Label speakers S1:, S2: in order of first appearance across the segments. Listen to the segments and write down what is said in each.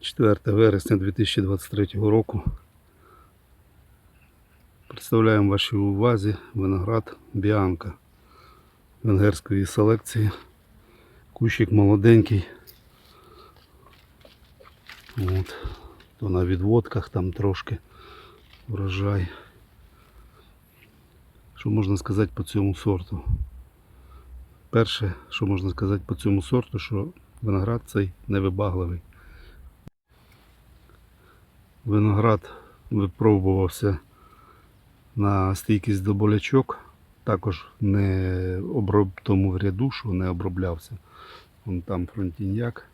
S1: 4 вересня 2023 року. Представляємо вашій увазі виноград Біанка венгерської селекції. Кущик молоденький. От. То на відводках там трошки врожай. Що можна сказати по цьому сорту? Перше, що можна сказати по цьому сорту, що виноград цей невибагливий. Виноград випробувався на стійкість до болячок, також не оброб... тому в ряду, що не оброблявся. Вон там фронтіньяк,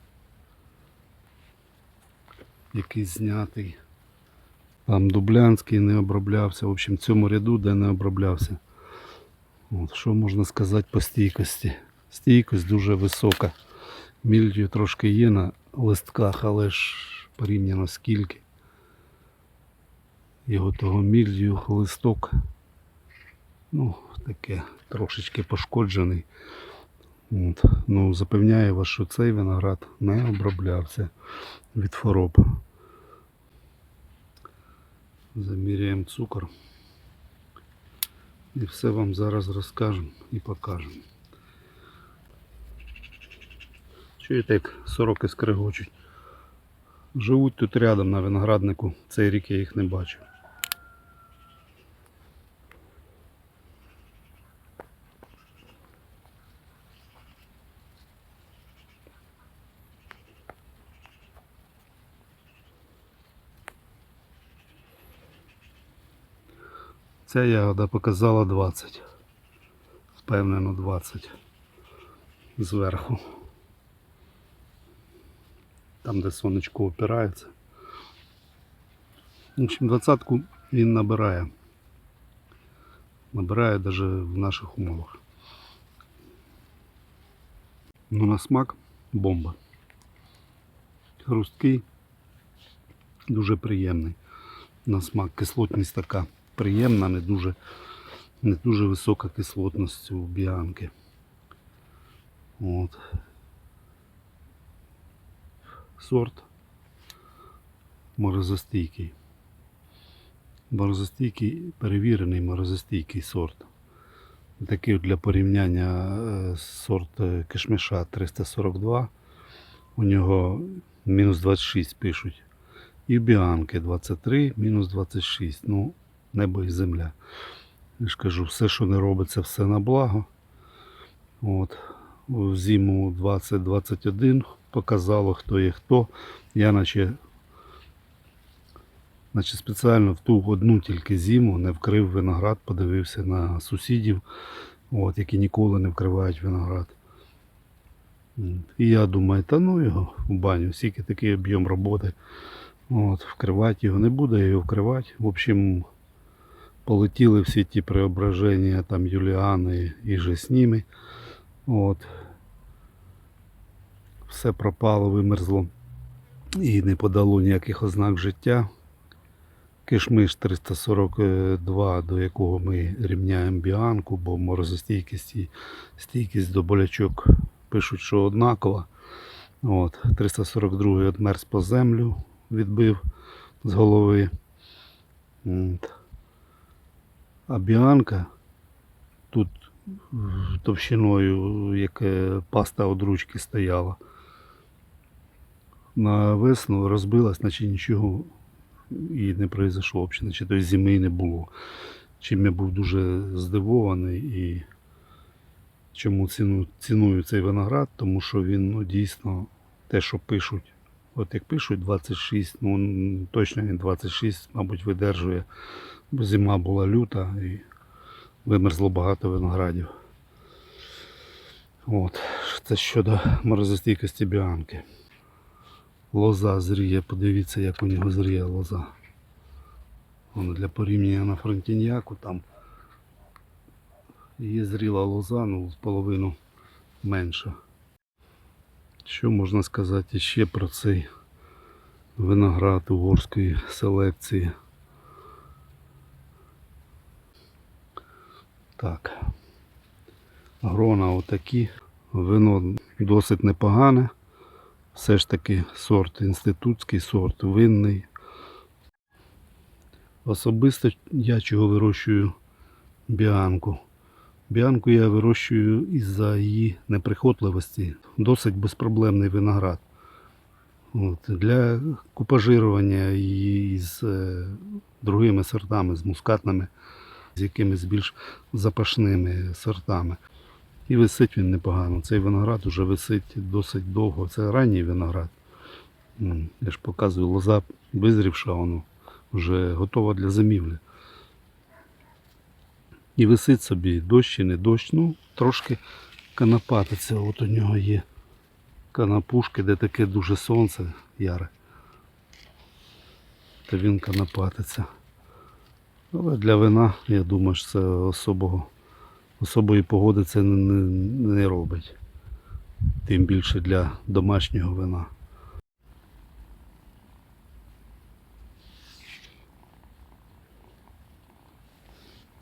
S1: якийсь знятий. Там Дублянський не оброблявся. В общем, в цьому ряду, де не оброблявся. От, що можна сказати по стійкості? Стійкость дуже висока. Мільдію трошки є на листках, але ж порівняно скільки. Його того мільдію листок. Ну, таке трошечки пошкоджений. От. Ну, запевняю вас, що цей виноград не оброблявся від хвороб. Заміряємо цукор. І все вам зараз розкажемо і покажемо. Чуєте, як сороки скригочуть. Живуть тут рядом на винограднику. Цей рік я їх не бачив. Ця ягода показала 20. Впевнено 20 зверху. Там, де сонечко опирається. В общем, двадцатку він набирає. Набирає навіть в наших умовах. Ну на смак бомба. Хрусткий, дуже приємний. На смак кислотність така приємна, не дуже, не дуже висока кислотність у біанки. От. Сорт морозостійкий. Морозостійкий, перевірений морозостійкий сорт. Такий для порівняння е, сорт е, кишмиша 342. У нього мінус 26 пишуть. І біанки 23, мінус 26. Ну, небо і земля. Я ж кажу, все, що не робиться, все на благо. От. У зиму 2021 показало, хто є хто. Я наче, наче спеціально в ту одну тільки зиму не вкрив виноград, подивився на сусідів, от, які ніколи не вкривають виноград. І я думаю, та ну його в баню, скільки такий об'єм роботи. От, вкривати його не буде, його вкривати. В общем, полетіли всі ті преображення там Юліани і же з ними. От. Все пропало, вимерзло і не подало ніяких ознак життя. Кишмиш 342, до якого ми рівняємо біанку, бо морозостійкість і стійкість до болячок пишуть, що однакова. От, 342 одмерз по землю, відбив з голови. От. А біанка тут товщиною, як паста од ручки стояла. На весну розбилась, наче нічого і не произошло наче тої зими не було. Чим я був дуже здивований і чому ціну, ціную цей виноград, тому що він ну, дійсно те, що пишуть. От як пишуть 26, ну точно він 26, мабуть, видержує, бо зима була люта і вимерзло багато виноградів. От, це щодо морозостійкості біанки. Лоза зріє, подивіться, як у нього зріє лоза. Воно для порівняння на фронтіньяку там є зріла лоза, ну в половину менша. Що можна сказати ще про цей виноград угорської селекції? Так. Грона отакі. Вино досить непогане. все ж таки сорт інститутський, сорт винний. Особисто я чого вирощую біанку. Біанку я вирощую із-за її неприхотливості. Досить безпроблемний виноград. От, для купажирування її з е, другими сортами, з мускатними, з якимись більш запашними сортами. І висить він непогано. Цей виноград вже висить досить довго. Це ранній виноград. Я ж показую, лоза визрівша, воно вже готова для зимівлі. І висить собі дощ чи не дощ. Ну, трошки канапатиться. От у нього є канапушки, де таке дуже сонце яре. Та він канапатиться. Але для вина, я думаю, що це особого, особої погоди це не, не, не робить. Тим більше для домашнього вина.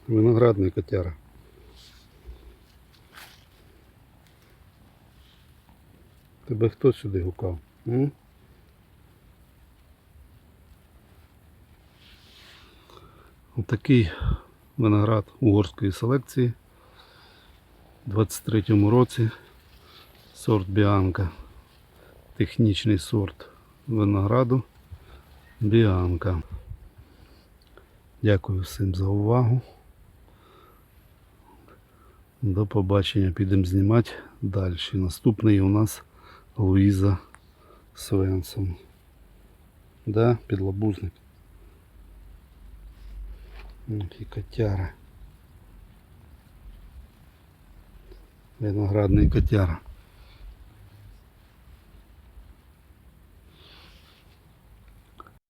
S1: Виноградний котяра. Тебе хто сюди гукав? М? Отакий виноград угорської селекції. У 23-му році сорт Біанка. Технічний сорт винограду Біанка. Дякую всім за увагу. До побачення. Підемо знімати далі. Наступний у нас Луїза Свенсон. Да, підлабузник. Які котяра. Виноградний котяра.